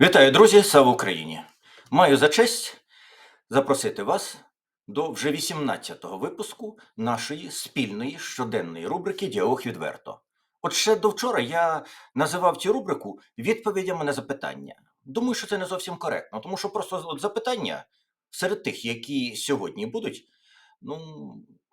Вітаю, друзі! Слава Україні! Маю за честь запросити вас до вже 18-го випуску нашої спільної щоденної рубрики Діалог відверто. От ще до вчора я називав цю рубрику відповідями на запитання. Думаю, що це не зовсім коректно, тому що просто от запитання серед тих, які сьогодні будуть, ну,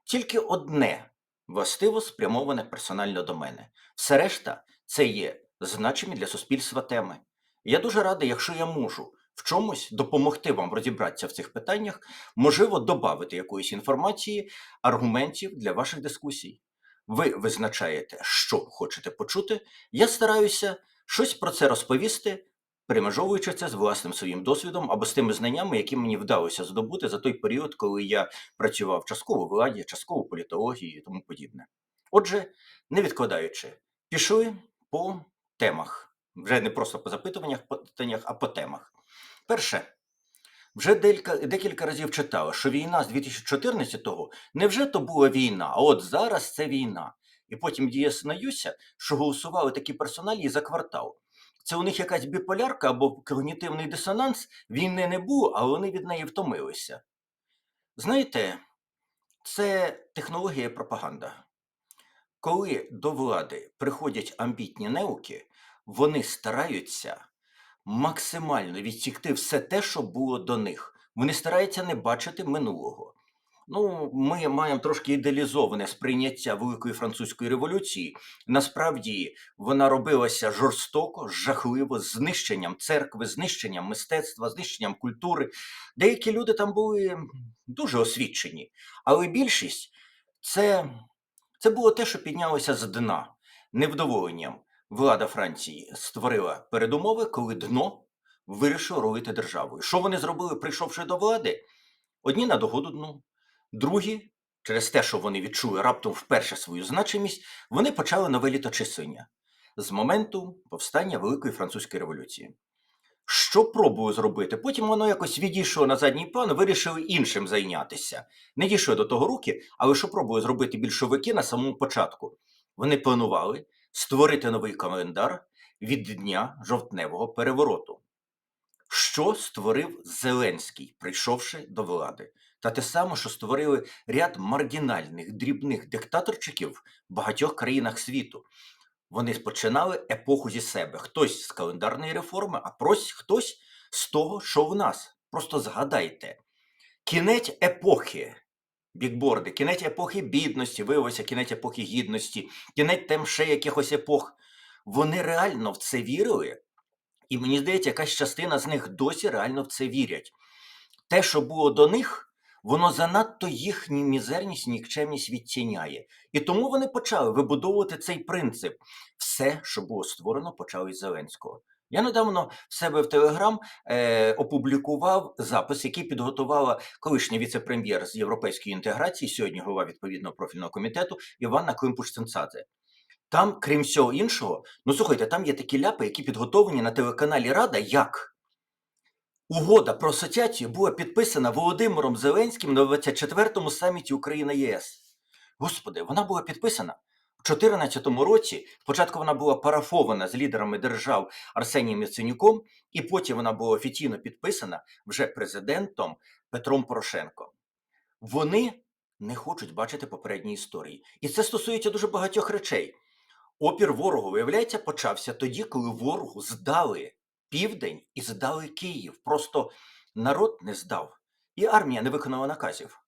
тільки одне властиво спрямоване персонально до мене. Все решта це є значимі для суспільства теми. Я дуже радий, якщо я можу в чомусь допомогти вам розібратися в цих питаннях, можливо, додати якоїсь інформації, аргументів для ваших дискусій. Ви визначаєте, що хочете почути. Я стараюся щось про це розповісти, перемежовуючи це з власним своїм досвідом або з тими знаннями, які мені вдалося здобути за той період, коли я працював частково в владі, частково політології і тому подібне. Отже, не відкладаючи, пішли по темах вже не просто по запитуваннях, питаннях, а по темах. Перше, вже декілька, декілька разів читали, що війна з 2014-го невже то була війна, а от зараз це війна. І потім діяснаюся, що голосували такі персоналі за квартал. Це у них якась біполярка або когнітивний дисонанс, війни не було, але вони від неї втомилися. Знаєте, це технологія пропаганда. Коли до влади приходять амбітні неуки, вони стараються максимально відсікти все те, що було до них. Вони стараються не бачити минулого. Ну, ми маємо трошки ідеалізоване сприйняття Великої французької революції. Насправді вона робилася жорстоко, жахливо, з знищенням церкви, знищенням мистецтва, знищенням культури. Деякі люди там були дуже освічені, але більшість це, це було те, що піднялося з дна невдоволенням влада Франції створила передумови, коли дно вирішило рулити державою. Що вони зробили, прийшовши до влади? Одні на догоду дну, другі, через те, що вони відчули раптом вперше свою значимість, вони почали нове літочислення з моменту повстання Великої французької революції. Що пробую зробити? Потім воно якось відійшло на задній план, вирішили іншим зайнятися. Не дійшли до того руки, але що пробую зробити більшовики на самому початку? Вони планували створити новий календар від дня жовтневого перевороту. Що створив Зеленський, прийшовши до влади? Та те саме, що створили ряд маргінальних дрібних диктаторчиків в багатьох країнах світу. Вони починали епоху зі себе. Хтось з календарної реформи, а прос хтось з того, що в нас. Просто згадайте. Кінець епохи бікборди, кінець епохи бідності, виявився кінець епохи гідності, кінець тем ще якихось епох. Вони реально в це вірили, і мені здається, якась частина з них досі реально в це вірять. Те, що було до них, воно занадто їхню мізерність, нікчемність відтіняє. І тому вони почали вибудовувати цей принцип. Все, що було створено, почало із Зеленського. Я недавно в себе в Телеграм е, опублікував запис, який підготувала колишня віце-прем'єр з європейської інтеграції, сьогодні голова відповідного профільного комітету Іванна Климпуш-Цинцадзе. Там, крім всього іншого, ну слухайте, там є такі ляпи, які підготовлені на телеканалі Рада, як угода про асоціацію була підписана Володимиром Зеленським на 24-му саміті Україна ЄС. Господи, вона була підписана у 2014 році. Спочатку вона була парафована з лідерами держав Арсенієм Яценюком, і потім вона була офіційно підписана вже президентом Петром Порошенком. Вони не хочуть бачити попередні історії. І це стосується дуже багатьох речей. Опір ворогу, виявляється, почався тоді, коли ворогу здали південь і здали Київ. Просто народ не здав, і армія не виконала наказів.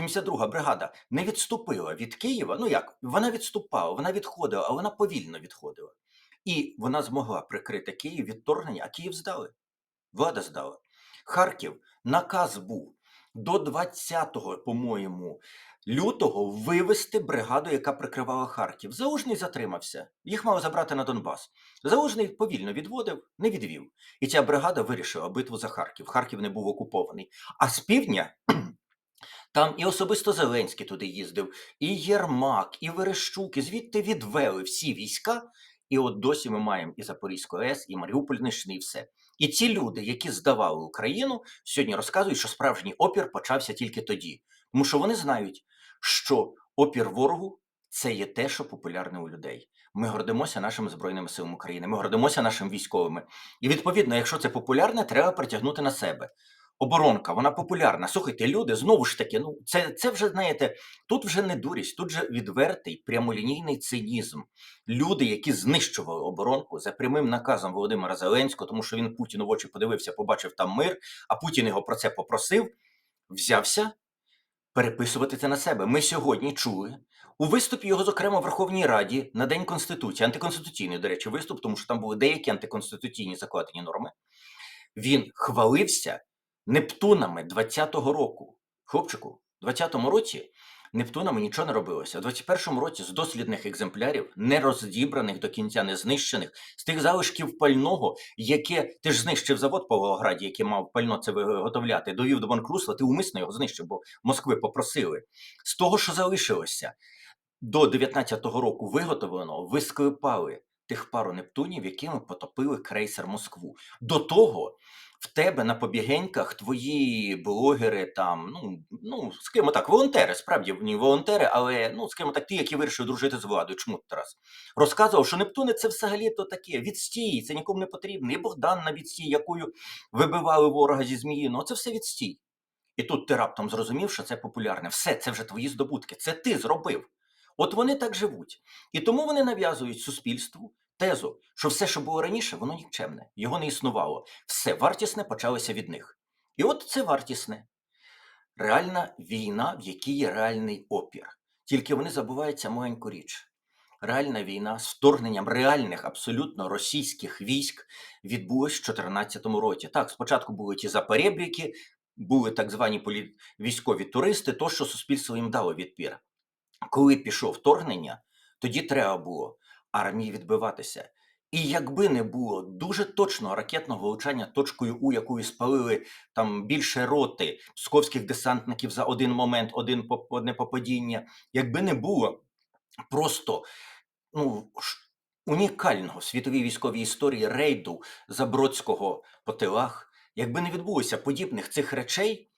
72-га бригада не відступила від Києва. Ну як, вона відступала, вона відходила, але вона повільно відходила. І вона змогла прикрити Київ від вторгнення, а Київ здали. Влада здала. Харків наказ був до 20-го, по-моєму, лютого вивести бригаду, яка прикривала Харків. Залужний затримався. Їх мали забрати на Донбас. Залужний повільно відводив, не відвів. І ця бригада вирішила битву за Харків. Харків не був окупований. А з півдня. Там і особисто Зеленський туди їздив, і Єрмак, і Верещук, і звідти відвели всі війська. І от досі ми маємо і Запорізьку АЕС, і Маріуполь знайшли, і все. І ці люди, які здавали Україну, сьогодні розказують, що справжній опір почався тільки тоді. Тому що вони знають, що опір ворогу це є те, що популярне у людей. Ми гордимося нашими збройними силами України. Ми гордимося нашими військовими. І відповідно, якщо це популярне, треба притягнути на себе. Оборонка, вона популярна. Слухайте, люди знову ж таки, ну це, це вже знаєте, тут вже не дурість, тут же відвертий прямолінійний цинізм. Люди, які знищували оборонку за прямим наказом Володимира Зеленського, тому що він Путіну в очі подивився, побачив там мир, а Путін його про це попросив, взявся переписувати це на себе. Ми сьогодні чули у виступі його, зокрема, в Верховній Раді на День Конституції, антиконституційний, до речі, виступ, тому що там були деякі антиконституційні закладені норми. Він хвалився Нептунами 20-го року. Хлопчику, в 20-му році Нептунами нічого не робилося. В 21-му році з дослідних екземплярів, не роздібраних до кінця, не знищених, з тих залишків пального, яке ти ж знищив завод в Павлограді, який мав пально це виготовляти, довів до банкрутства, ти умисно його знищив, бо Москви попросили. З того, що залишилося до 19-го року виготовлено, ви склепали тих пару Нептунів, якими потопили крейсер Москву. До того в тебе на побігеньках твої блогери там, ну, ну скажімо так, волонтери, справді вони волонтери, але ну, скажімо так, ті, які вирішили дружити з владою, чому Тарас, розказував, що Нептуни це взагалі то таке, відстій, це нікому не потрібно. І Богдан на відстій, якою вибивали ворога зі змії, ну це все відстій. І тут ти раптом зрозумів, що це популярне. Все, це вже твої здобутки, це ти зробив. От вони так живуть. І тому вони нав'язують суспільству тезу, що все, що було раніше, воно нікчемне, його не існувало. Все вартісне почалося від них. І от це вартісне. Реальна війна, в якій є реальний опір. Тільки вони забуваються маленьку річ. Реальна війна з вторгненням реальних абсолютно російських військ відбулась в 2014 році. Так, спочатку були ті запорєбріки, були так звані полі... військові туристи, то що суспільство їм дало відпір. Коли пішов вторгнення, тоді треба було армії відбиватися. І якби не було дуже точного ракетного влучання точкою У, якою спалили там більше роти псковських десантників за один момент, один одне попадіння, якби не було просто ну, унікального в світовій військовій історії рейду Забродського по тилах, якби не відбулося подібних цих речей,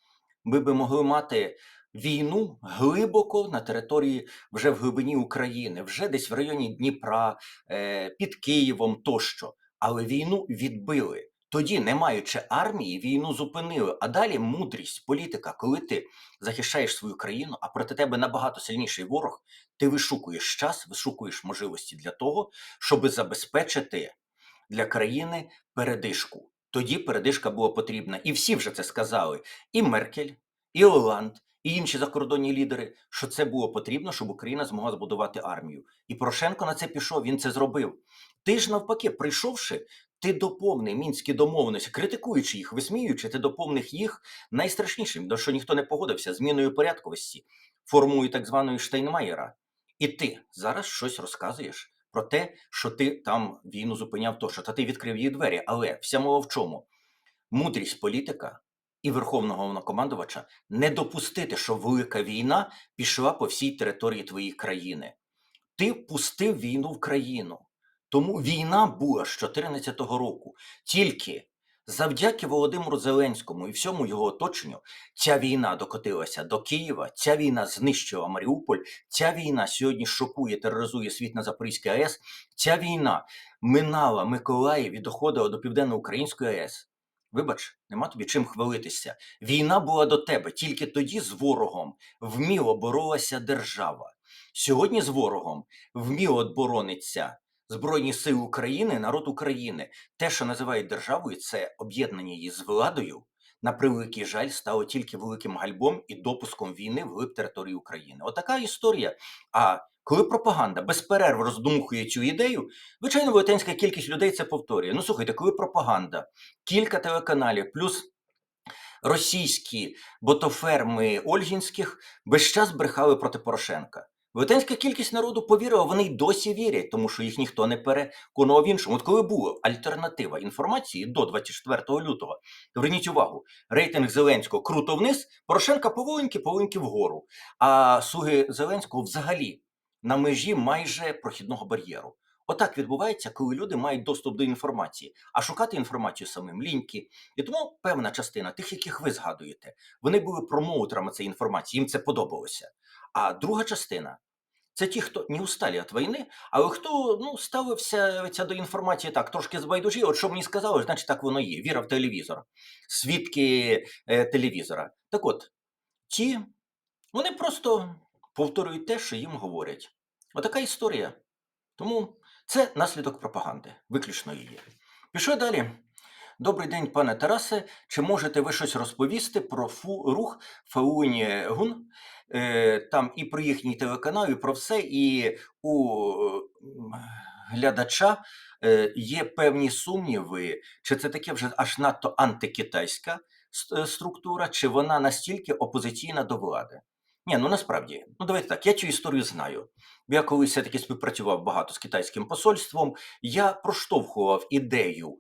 ми би могли мати війну глибоко на території вже в глибині України, вже десь в районі Дніпра, е, під Києвом тощо. Але війну відбили. Тоді, не маючи армії, війну зупинили. А далі мудрість, політика, коли ти захищаєш свою країну, а проти тебе набагато сильніший ворог, ти вишукуєш час, вишукуєш можливості для того, щоб забезпечити для країни передишку. Тоді передишка була потрібна. І всі вже це сказали: і Меркель, і Оланд, і інші закордонні лідери, що це було потрібно, щоб Україна змогла збудувати армію. І Порошенко на це пішов, він це зробив. Ти ж навпаки, прийшовши, ти доповнив мінські домовленості, критикуючи їх, висміюючи, ти доповнив їх найстрашнішим, до що ніхто не погодився, зміною порядковості, формою так званої Штайнмаєра. І ти зараз щось розказуєш про те, що ти там війну зупиняв, то що та ти відкрив її двері. Але вся мова в чому? Мудрість політика і верховного головнокомандувача не допустити, щоб велика війна пішла по всій території твоєї країни. Ти пустив війну в країну. Тому війна була з 2014 року. Тільки завдяки Володимиру Зеленському і всьому його оточенню ця війна докотилася до Києва, ця війна знищила Маріуполь, ця війна сьогодні шокує, тероризує світ на Запорізькій АЕС. Ця війна минала Миколаїв і доходила до Південно-Української АЕС. Вибач, нема тобі чим хвалитися. Війна була до тебе, тільки тоді з ворогом вміло боролася держава. Сьогодні з ворогом вміло борониться Збройні Сили України, народ України. Те, що називають державою, це об'єднання її з владою. На превеликий жаль, стало тільки великим гальбом і допуском війни в глиб території України. Отака історія. А коли пропаганда без перерв роздумухує цю ідею, звичайно, велетенська кількість людей це повторює. Ну слухайте, коли пропаганда, кілька телеканалів, плюс російські ботоферми Ольгінських весь час брехали проти Порошенка. Велетенська кількість народу повірила, вони й досі вірять, тому що їх ніхто не переконував в іншому. От коли була альтернатива інформації до 24 лютого, зверніть увагу, рейтинг Зеленського круто вниз, Порошенка поволеньки, поволеньки вгору. А слуги Зеленського взагалі на межі майже прохідного бар'єру. Отак відбувається, коли люди мають доступ до інформації, а шукати інформацію самим ліньки. І тому певна частина тих, яких ви згадуєте, вони були промоутерами цієї інформації, їм це подобалося. А друга частина Це ті, хто не усталі від війни, але хто ну, ставився до інформації так, трошки збайдужі, от що мені сказали, значить так воно є. Віра в телевізор, свідки е, телевізора. Так от, ті, вони просто повторюють те, що їм говорять. Отака історія. Тому це наслідок пропаганди, виключно її. Пішов далі. Добрий день, пане Тарасе. Чи можете ви щось розповісти про фу, рух Фауні Гун? Е, там і про їхній телеканал, і про все, і у глядача е, є певні сумніви, чи це таке вже аж надто антикитайська е, структура, чи вона настільки опозиційна до влади? Ні, ну насправді, ну давайте так, я цю історію знаю. Я колись все-таки співпрацював багато з китайським посольством, я проштовхував ідею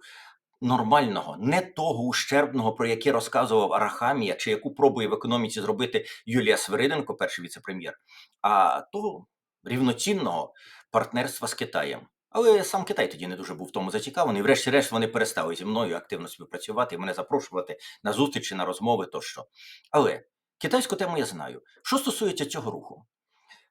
нормального, не того ущербного, про яке розказував Арахамія, чи яку пробує в економіці зробити Юлія Свириденко, перший віце-прем'єр, а того рівноцінного партнерства з Китаєм. Але сам Китай тоді не дуже був в тому зацікавлений. Врешті-решт вони перестали зі мною активно співпрацювати і мене запрошувати на зустрічі, на розмови тощо. Але китайську тему я знаю. Що стосується цього руху,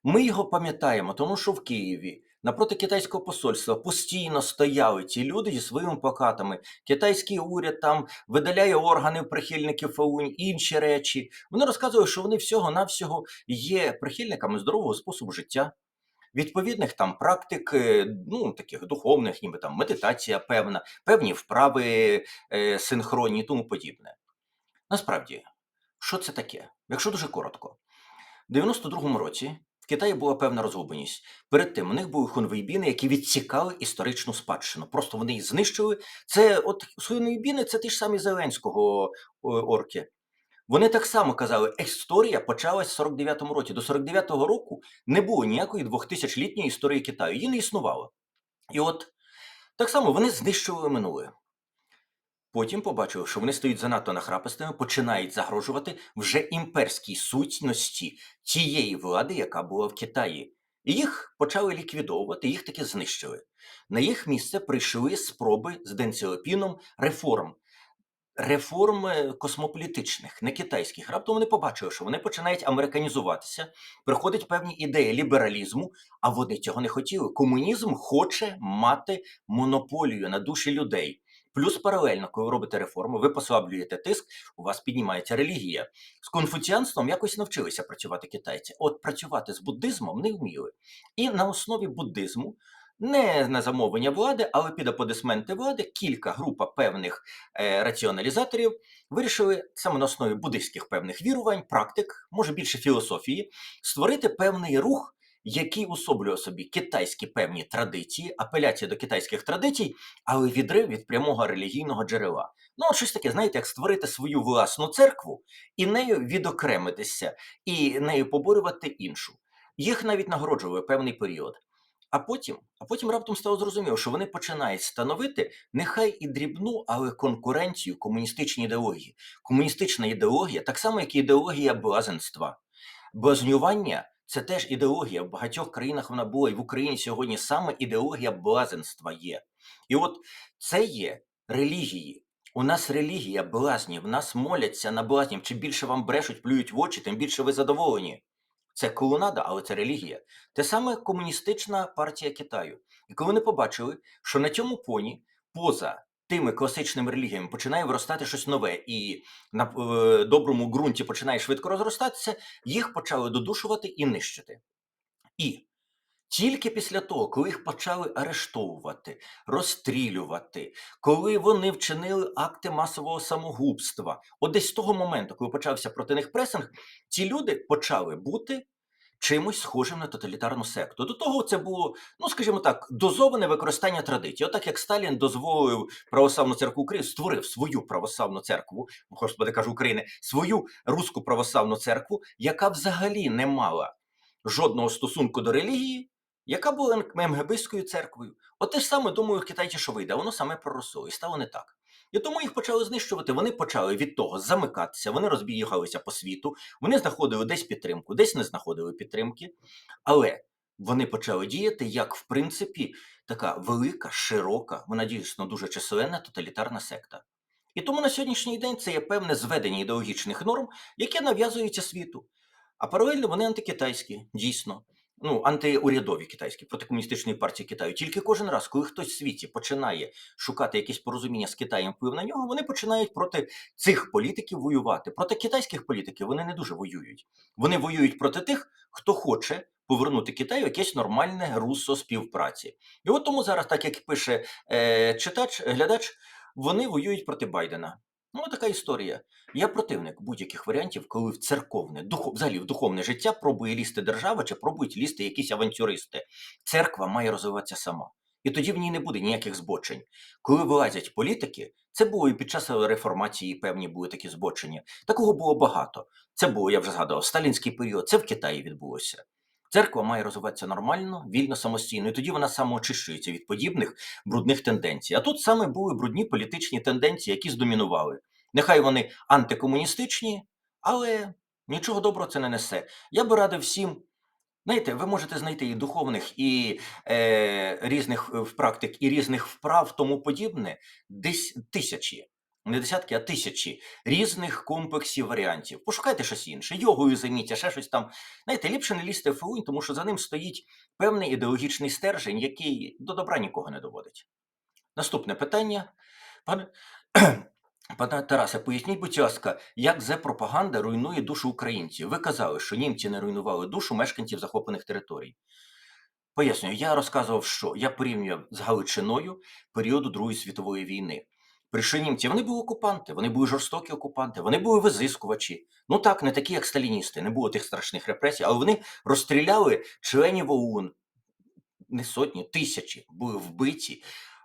ми його пам'ятаємо, тому що в Києві напроти китайського посольства постійно стояли ці люди зі своїми плакатами. Китайський уряд там видаляє органи прихильників ФАУНь, інші речі. Вони розказують, що вони всього-навсього є прихильниками здорового способу життя. Відповідних там практик, е, ну таких духовних, ніби там медитація певна, певні вправи е, синхронні тому подібне. Насправді, що це таке? Якщо дуже коротко, в 92-му році в Китаї була певна розгубленість. Перед тим у них були хунвейбіни, які відсікали історичну спадщину. Просто вони її знищили. Це от хунвейбіни це ті ж самі Зеленського орки. Вони так само казали, історія почалась в 49-му році. До 49-го року не було ніякої 2000-літньої історії Китаю. Її не існувало. І от так само вони знищували минуле. Потім побачили, що вони стають занадто нахрапистими, починають загрожувати вже імперській сутності тієї влади, яка була в Китаї. І їх почали ліквідовувати, їх таки знищили. На їх місце прийшли спроби з Денціопіном реформ. Реформ е, космополітичних, не китайських. Раптом вони побачили, що вони починають американізуватися, приходять певні ідеї лібералізму, а вони цього не хотіли. Комунізм хоче мати монополію на душі людей. Плюс паралельно, коли ви робите реформи, ви послаблюєте тиск, у вас піднімається релігія. З конфуціанством якось навчилися працювати китайці. От працювати з буддизмом не вміли. І на основі буддизму, не на замовлення влади, але під аплодисменти влади, кілька група певних е, раціоналізаторів вирішили саме на основі буддистських певних вірувань, практик, може більше філософії, створити певний рух який особлює собі китайські певні традиції, апеляція до китайських традицій, але відрив від прямого релігійного джерела. Ну, щось таке, знаєте, як створити свою власну церкву і нею відокремитися, і нею поборювати іншу. Їх навіть нагороджували певний період. А потім, а потім раптом стало зрозуміло, що вони починають становити нехай і дрібну, але конкуренцію комуністичній ідеології. Комуністична ідеологія, так само, як і ідеологія блазенства. Блазнювання це теж ідеологія. В багатьох країнах вона була, і в Україні сьогодні саме ідеологія блазенства є. І от це є релігії. У нас релігія блазнів, в нас моляться на блазнів. Чим більше вам брешуть, плюють в очі, тим більше ви задоволені. Це колонада, але це релігія. Те саме комуністична партія Китаю. І коли вони побачили, що на цьому поні, поза тими класичними релігіями, починає виростати щось нове, і на е, доброму ґрунті починає швидко розростатися, їх почали додушувати і нищити. І тільки після того, коли їх почали арештовувати, розстрілювати, коли вони вчинили акти масового самогубства, от десь з того моменту, коли почався проти них пресинг, ці люди почали бути чимось схожим на тоталітарну секту. До того це було, ну скажімо так, дозоване використання традицій. Отак як Сталін дозволив православну церкву України, створив свою православну церкву, господи кажу України, свою руську православну церкву, яка взагалі не мала жодного стосунку до релігії, яка була МГБською церквою. От те ж саме, думаю, китайці, що вийде, воно саме проросло і стало не так. І тому їх почали знищувати. Вони почали від того замикатися, вони розбігалися по світу, вони знаходили десь підтримку, десь не знаходили підтримки. Але вони почали діяти як, в принципі, така велика, широка, вона дійсно дуже численна тоталітарна секта. І тому на сьогоднішній день це є певне зведення ідеологічних норм, яке нав'язується світу. А паралельно вони антикитайські, дійсно. Ну, антиурядові китайські, протикомуністичної партії Китаю. Тільки кожен раз, коли хтось в світі починає шукати якесь порозуміння з Китаєм, вплив на нього, вони починають проти цих політиків воювати. Проти китайських політиків вони не дуже воюють. Вони воюють проти тих, хто хоче повернути Китаю якесь нормальне русло співпраці. І от тому зараз, так як пише е, читач, глядач, вони воюють проти Байдена. Ну, така історія. Я противник будь-яких варіантів, коли в церковне, духов, взагалі в духовне життя пробує лізти держава чи пробують лізти якісь авантюристи. Церква має розвиватися сама. І тоді в ній не буде ніяких збочень. Коли вилазять політики, це було і під час реформації певні були такі збочення. Такого було багато. Це було, я вже згадував, сталінський період, це в Китаї відбулося. Церква має розвиватися нормально, вільно, самостійно, і тоді вона самоочищується від подібних брудних тенденцій. А тут саме були брудні політичні тенденції, які здомінували. Нехай вони антикомуністичні, але нічого доброго це не несе. Я би радив всім. Знаєте, ви можете знайти і духовних, і е, різних е, практик, і різних вправ, тому подібне, десь тисячі, не десятки, а тисячі різних комплексів варіантів. Пошукайте щось інше, йогою займіться, ще щось там. Знаєте, ліпше не лізти в фугунь, тому що за ним стоїть певний ідеологічний стержень, який до добра нікого не доводить. Наступне питання. Пане, Пане Тарасе, поясніть, будь ласка, як зе пропаганда руйнує душу українців? Ви казали, що німці не руйнували душу мешканців захоплених територій. Пояснюю, я розказував, що я порівнював з Галичиною періоду Другої світової війни. Прийшли німці, вони були окупанти, вони були жорстокі окупанти, вони були визискувачі. Ну так, не такі, як сталіністи, не було тих страшних репресій, але вони розстріляли членів ОУН, не сотні, тисячі були вбиті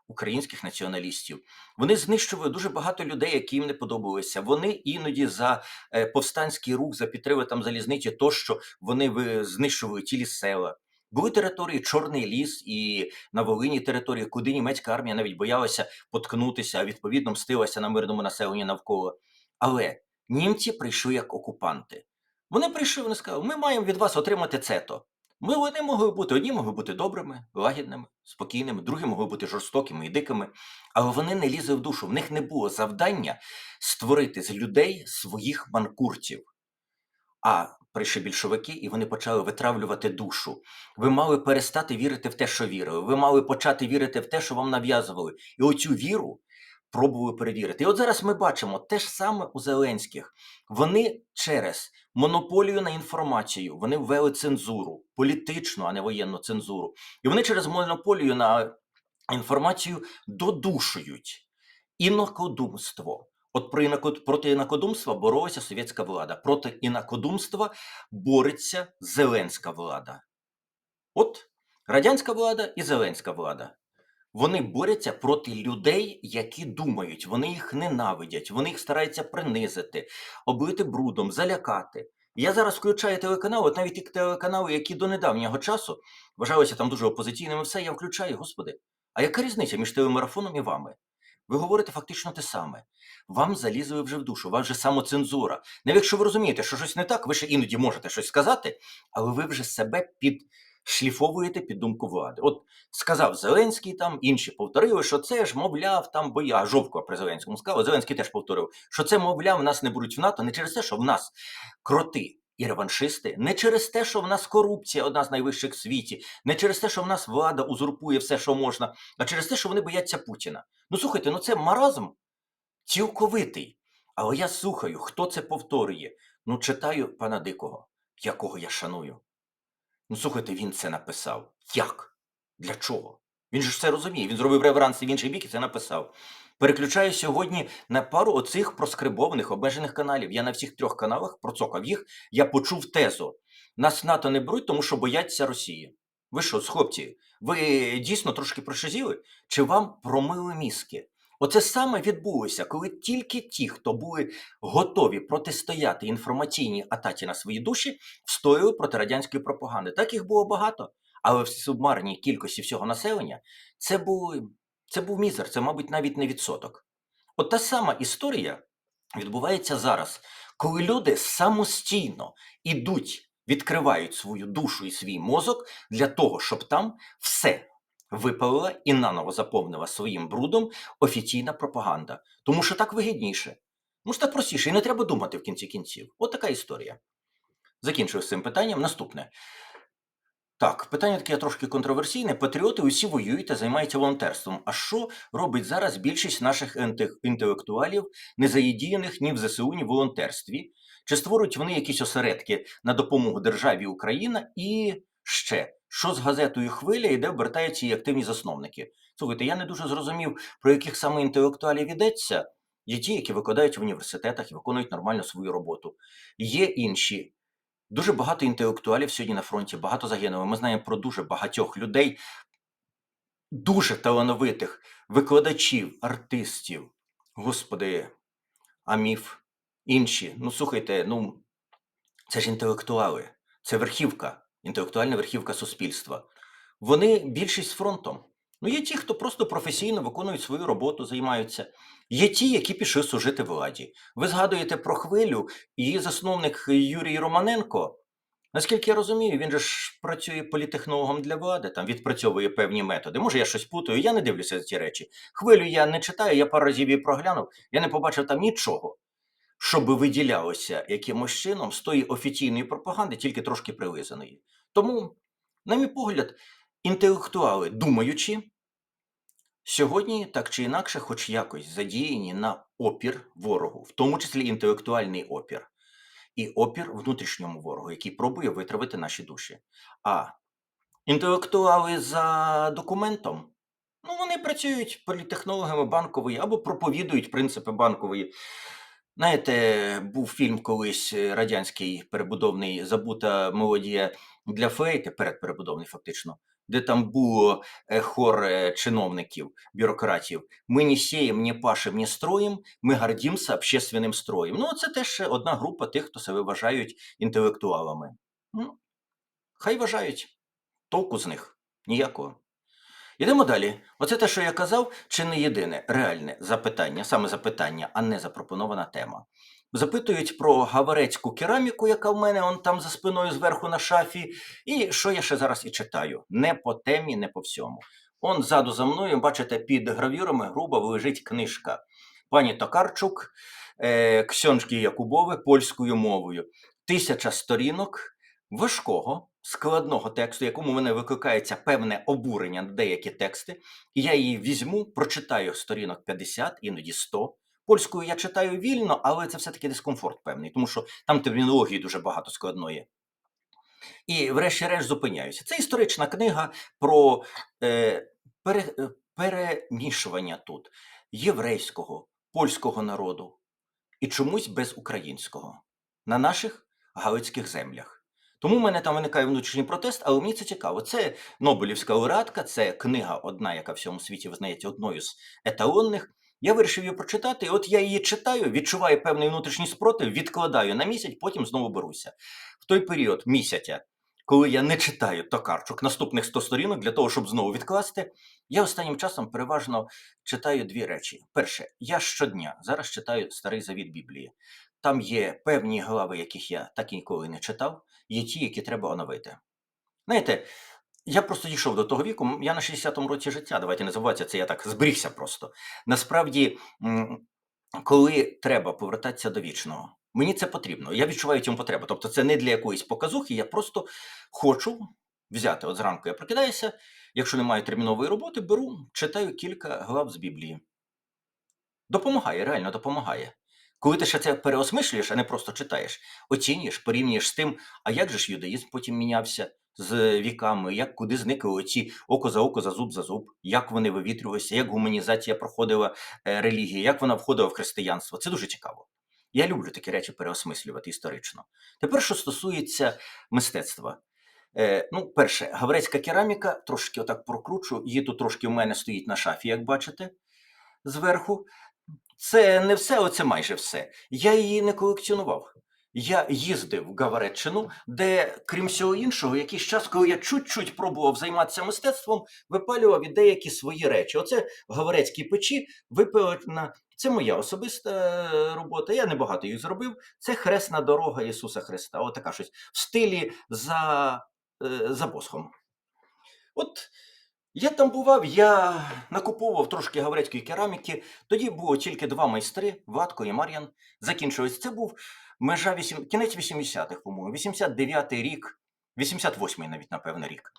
українських націоналістів. Вони знищували дуже багато людей, які їм не подобалися. Вони іноді за е, повстанський рух, за підтримки там залізниці, тощо вони знищували цілі села. Були території Чорний ліс і на Волині території, куди німецька армія навіть боялася поткнутися, а відповідно мстилася на мирному населенні навколо. Але німці прийшли як окупанти. Вони прийшли, вони сказали, ми маємо від вас отримати це-то. Ми вони могли бути, одні могли бути добрими, лагідними, спокійними, другі могли бути жорстокими і дикими, але вони не лізли в душу. В них не було завдання створити з людей своїх манкуртів. А прийшли більшовики, і вони почали витравлювати душу. Ви мали перестати вірити в те, що вірили. Ви мали почати вірити в те, що вам нав'язували. І оцю віру пробували перевірити. І от зараз ми бачимо те ж саме у Зеленських. Вони через монополію на інформацію, вони ввели цензуру, політичну, а не воєнну цензуру. І вони через монополію на інформацію додушують інакодумство. От про інако- проти інакодумства боролася совєтська влада. Проти інакодумства бореться зеленська влада. От радянська влада і зеленська влада. Вони борються проти людей, які думають, вони їх ненавидять, вони їх стараються принизити, облити брудом, залякати. Я зараз включаю телеканали, от навіть ті телеканали, які до недавнього часу вважалися там дуже опозиційними, все я включаю, господи. А яка різниця між телемарафоном і вами? Ви говорите фактично те саме. Вам залізли вже в душу, у вас вже самоцензура. Навіть якщо ви розумієте, що щось не так, ви ще іноді можете щось сказати, але ви вже себе підшліфовуєте під думку влади. От сказав Зеленський там, інші повторили, що це ж, мовляв, там, бо я Жовко при Зеленському сказав, Зеленський теж повторив, що це, мовляв, нас не беруть в НАТО не через те, що в нас кроти. І реваншисти не через те, що в нас корупція одна з найвищих в світі, не через те, що в нас влада узурпує все, що можна, а через те, що вони бояться Путіна. Ну слухайте, ну це маразм цілковитий. Але я слухаю, хто це повторює. Ну, читаю пана Дикого, якого я шаную. Ну, слухайте, він це написав. Як? Для чого? Він ж все розуміє. Він зробив реверанс в інший бік і це написав. Переключаю сьогодні на пару оцих проскрибованих обмежених каналів. Я на всіх трьох каналах процокав їх. Я почув тезу. Нас НАТО не беруть, тому що бояться Росії. Ви що, хлопці, ви дійсно трошки прошизіли? Чи вам промили мізки? Оце саме відбулося, коли тільки ті, хто були готові протистояти інформаційній атаці на свої душі, встояли проти радянської пропаганди. Так їх було багато, але в субмарній кількості всього населення це були це був мізер, це, мабуть, навіть не відсоток. От та сама історія відбувається зараз, коли люди самостійно ідуть, відкривають свою душу і свій мозок для того, щоб там все випалила і наново заповнила своїм брудом офіційна пропаганда. Тому що так вигідніше. Ну ж так простіше, і не треба думати в кінці кінців. От така історія. Закінчую з цим питанням. Наступне. Так, питання таке трошки контроверсійне. Патріоти усі воюють та займаються волонтерством. А що робить зараз більшість наших інте- інтелектуалів, не задіяних ні в ЗСУ, ні в волонтерстві? Чи створюють вони якісь осередки на допомогу державі Україна? І ще що з газетою Хвиля і де обертаються її активні засновники? Слухайте, я не дуже зрозумів, про яких саме інтелектуалів йдеться. Є ті, які викладають в університетах і виконують нормально свою роботу. Є інші. Дуже багато інтелектуалів сьогодні на фронті, багато загинуло. Ми знаємо про дуже багатьох людей, дуже талановитих викладачів, артистів. Господи, Аміф, інші. Ну, слухайте, ну це ж інтелектуали, це верхівка, інтелектуальна верхівка суспільства. Вони більшість фронтом. Ну, є ті, хто просто професійно виконують свою роботу, займаються. Є ті, які пішли служити владі. Ви згадуєте про хвилю, її засновник Юрій Романенко. Наскільки я розумію, він же ж працює політехнологом для влади, там відпрацьовує певні методи. Може, я щось путаю, я не дивлюся на ці речі. Хвилю я не читаю, я пару разів її проглянув, я не побачив там нічого, щоб виділялося якимось чином з тої офіційної пропаганди, тільки трошки прилизаної. Тому, на мій погляд, інтелектуали, думаючи, сьогодні так чи інакше, хоч якось задіяні на опір ворогу, в тому числі інтелектуальний опір, і опір внутрішньому ворогу, який пробує витравити наші душі. А інтелектуали за документом. Ну, вони працюють політехнологами банкової або проповідують принципи банкової. Знаєте, був фільм колись е, радянський перебудовний Забута мелодія для флейти, передперебудовний фактично, де там було е, хор чиновників, бюрократів. Ми не сієм, не пашем, не строїм, ми гордимся общественним строєм. Ну, це теж одна група тих, хто себе вважають інтелектуалами. Ну, хай вважають. Толку з них ніякого. Йдемо далі. Оце те, що я казав, чи не єдине реальне запитання, саме запитання, а не запропонована тема. Запитують про гаварецьку кераміку, яка в мене он там за спиною зверху на шафі, і що я ще зараз і читаю. Не по темі, не по всьому. Он ззаду за мною, бачите, під гравюрами грубо лежить книжка пані Токарчук, е, Ксьонжки Якубови польською мовою. Тисяча сторінок важкого, складного тексту, якому мене викликається певне обурення на деякі тексти, я її візьму, прочитаю сторінок 50, іноді 100. Польською я читаю вільно, але це все-таки дискомфорт певний, тому що там термінології дуже багато складної. І, врешті-решт, зупиняюся. Це історична книга про е, пере, е, перемішування тут єврейського, польського народу і чомусь без українського на наших галицьких землях. Тому в мене там виникає внутрішній протест, але мені це цікаво. Це Нобелівська лауреатка, це книга одна, яка в всьому світі визнається одною з еталонних. Я вирішив її прочитати, от я її читаю, відчуваю певний внутрішній спротив, відкладаю на місяць, потім знову беруся. В той період місяця, коли я не читаю Токарчук наступних 100 сторінок для того, щоб знову відкласти, я останнім часом переважно читаю дві речі. Перше, я щодня зараз читаю старий завіт Біблії. Там є певні глави, яких я так і ніколи не читав, є ті, які треба оновити. Знаєте, я просто дійшов до того віку, я на 60-му році життя, давайте не забувайте, це я так зберігся просто. Насправді, коли треба повертатися до вічного, мені це потрібно. Я відчуваю цьому потребу. Тобто, це не для якоїсь показухи, я просто хочу взяти. От зранку я прокидаюся, якщо немає термінової роботи, беру, читаю кілька глав з Біблії. Допомагає, реально допомагає. Коли ти ще це переосмислюєш, а не просто читаєш, оцінюєш, порівнюєш з тим, а як же ж юдаїзм потім мінявся з віками, як куди зникли оці око за око, за зуб за зуб, як вони вивітрювалися, як гуманізація проходила е, релігії, як вона входила в християнство. Це дуже цікаво. Я люблю такі речі переосмислювати історично. Тепер, що стосується мистецтва. Е, ну, перше, гаврецька кераміка, трошки отак прокручу, її тут трошки в мене стоїть на шафі, як бачите, зверху. Це не все, але це майже все. Я її не колекціонував. Я їздив в Гавареччину, де, крім всього іншого, якийсь час, коли я чуть-чуть пробував займатися мистецтвом, випалював і деякі свої речі. Оце в Гаварецькій печі випалена. Це моя особиста е, робота. Я небагато їх зробив. Це хресна дорога Ісуса Христа. Отака щось в стилі за, е, за босхом. От я там бував, я накуповував трошки гаврецької кераміки. Тоді було тільки два майстри Владко і Мар'ян. Закінчилось. Це був межа 8, кінець 80-х, по-моєму, 89-й рік. 88-й навіть, напевно, рік.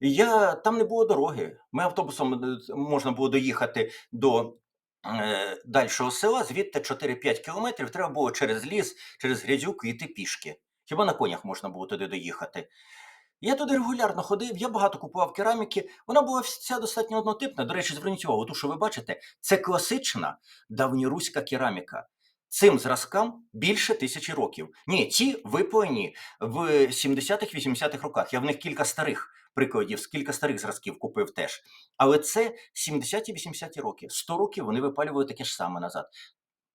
Я, там не було дороги. Ми автобусом е, можна було доїхати до е, дальшого села, звідти 4-5 кілометрів треба було через ліс, через грязюку йти пішки. Хіба на конях можна було туди доїхати? Я туди регулярно ходив, я багато купував кераміки. Вона була вся достатньо однотипна. До речі, зверніть увагу, ту, що ви бачите, це класична давньоруська кераміка. Цим зразкам більше тисячі років. Ні, ті випоєні в 70-х, 80-х роках. Я в них кілька старих прикладів, кілька старих зразків купив теж. Але це 70-ті, 80-ті роки. 100 років вони випалювали таке ж саме назад.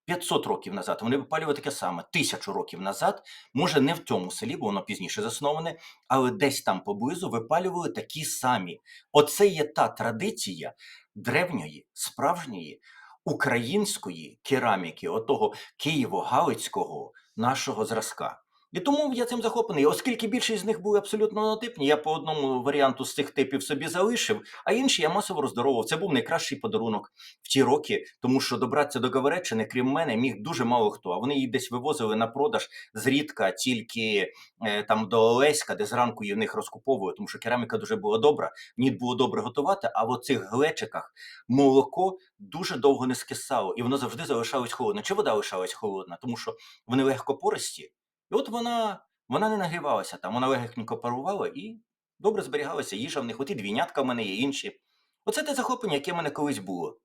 500 років назад вони випалювали таке саме. Тисячу років назад, може не в цьому селі, бо воно пізніше засноване, але десь там поблизу випалювали такі самі. Оце є та традиція древньої, справжньої української кераміки, отого києво-галицького нашого зразка. І тому я цим захоплений. Оскільки більшість з них були абсолютно однотипні, я по одному варіанту з цих типів собі залишив, а інші я масово роздоровував. Це був найкращий подарунок в ті роки, тому що добратися до Гавереччини, крім мене, міг дуже мало хто. А вони її десь вивозили на продаж зрідка тільки е, там до Олеська, де зранку її в них розкуповували, тому що кераміка дуже була добра, нід було добре готувати. А в оцих глечиках молоко дуже довго не скисало, і воно завжди залишалось холодне. Чи вода лишалась холодна? Тому що вони легко пористі. І от вона, вона не нагрівалася там, вона легенько парувала і добре зберігалася їжа в них. От і двійнятка в мене є інші. Оце те захоплення, яке в мене колись було.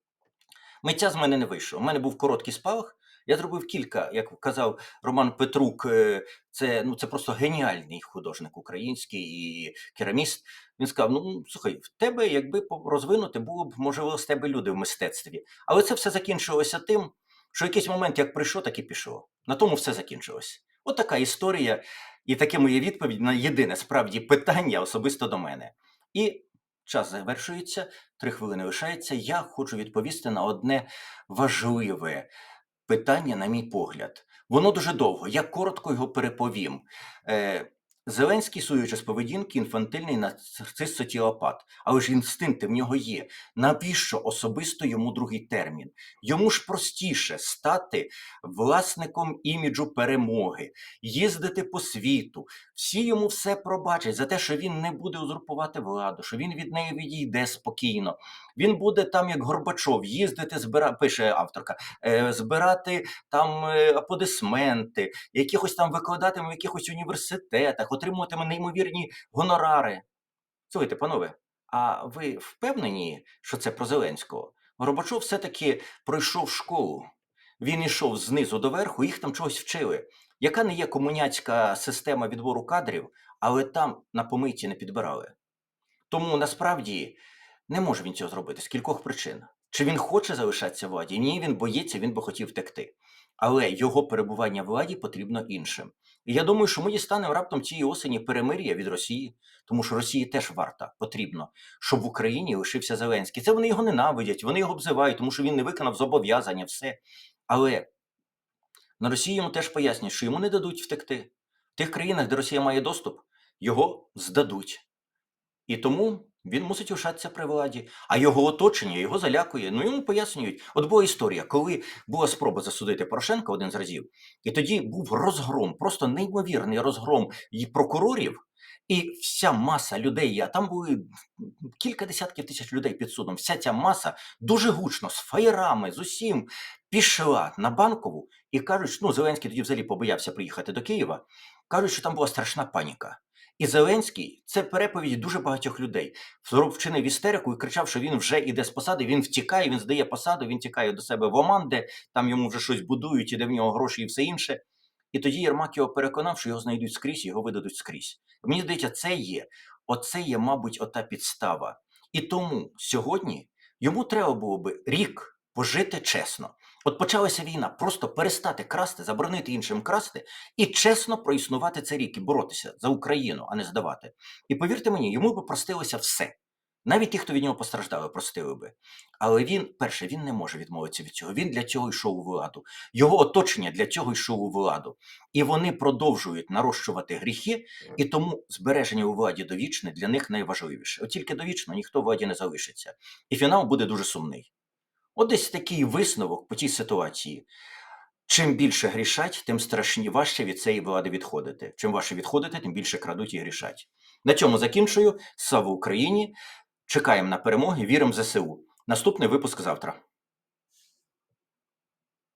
Миття з мене не вийшов. У мене був короткий спалах. Я зробив кілька, як казав Роман Петрук, е, це, ну, це просто геніальний художник український і кераміст. Він сказав: ну слухай, в тебе, якби розвинути, було б можливо з тебе люди в мистецтві. Але це все закінчилося тим, що якийсь момент як прийшло, так і пішло. На тому все закінчилось. От така історія, і таке моє відповідь на єдине справді питання особисто до мене. І час завершується, три хвилини лишається. Я хочу відповісти на одне важливе питання, на мій погляд. Воно дуже довго. Я коротко його переповім. Е, Зеленський, суючи з поведінки, інфантильний нарцис соціопат. Але ж інстинкти в нього є. Навіщо особисто йому другий термін? Йому ж простіше стати власником іміджу перемоги, їздити по світу. Всі йому все пробачать за те, що він не буде узурпувати владу, що він від неї відійде спокійно. Він буде там, як Горбачов, їздити, збира... пише авторка, е, збирати там е, аплодисменти, якихось там викладатиме в якихось університетах, отримуватиме неймовірні гонорари. Слухайте, панове, а ви впевнені, що це про Зеленського? Горбачов все-таки пройшов школу. Він йшов знизу до верху, їх там чогось вчили. Яка не є комуняцька система відбору кадрів, але там на помийці не підбирали. Тому насправді не може він цього зробити з кількох причин. Чи він хоче залишатися в владі? Ні, він боїться, він би хотів втекти. Але його перебування в владі потрібно іншим. І я думаю, що ми дістанемо раптом цієї осені перемир'я від Росії, тому що Росії теж варта потрібно, щоб в Україні лишився Зеленський. Це вони його ненавидять, вони його обзивають, тому що він не виконав зобов'язання, все. Але на Росії йому теж пояснюють, що йому не дадуть втекти. В тих країнах, де Росія має доступ, його здадуть. І тому він мусить лишатися при владі. А його оточення його залякує. Ну йому пояснюють. От була історія, коли була спроба засудити Порошенка один з разів, і тоді був розгром, просто неймовірний розгром і прокурорів. І вся маса людей, а там були кілька десятків тисяч людей під судом. Вся ця маса дуже гучно, з фаєрами, з усім пішла на банкову і кажуть, ну Зеленський тоді взагалі побоявся приїхати до Києва. Кажуть, що там була страшна паніка. І Зеленський це переповіді дуже багатьох людей. Вчинив істерику і кричав, що він вже іде з посади, він втікає, він здає посаду, він тікає до себе в Оман, де там йому вже щось будують, і де в нього гроші і все інше. І тоді Єрмак його переконав, що його знайдуть скрізь, його видадуть скрізь. Мені здається, це є, оце є, мабуть, ота підстава. І тому сьогодні йому треба було би рік пожити чесно. От почалася війна, просто перестати красти, заборонити іншим красти і чесно проіснувати цей рік і боротися за Україну, а не здавати. І повірте мені, йому би простилося все. Навіть ті, хто від нього постраждали, простили би. Але він, перше, він не може відмовитися від цього. Він для цього йшов у владу. Його оточення для цього йшов у владу. І вони продовжують нарощувати гріхи, і тому збереження у владі довічне для них найважливіше. От тільки довічно ніхто в владі не залишиться. І фінал буде дуже сумний. От десь такий висновок по тій ситуації. Чим більше грішать, тим страшні важче від цієї влади відходити. Чим важче відходити, тим більше крадуть і грішать. На цьому закінчую. Слава Україні! Чекаємо на перемоги, віримо в ЗСУ. Наступний випуск завтра.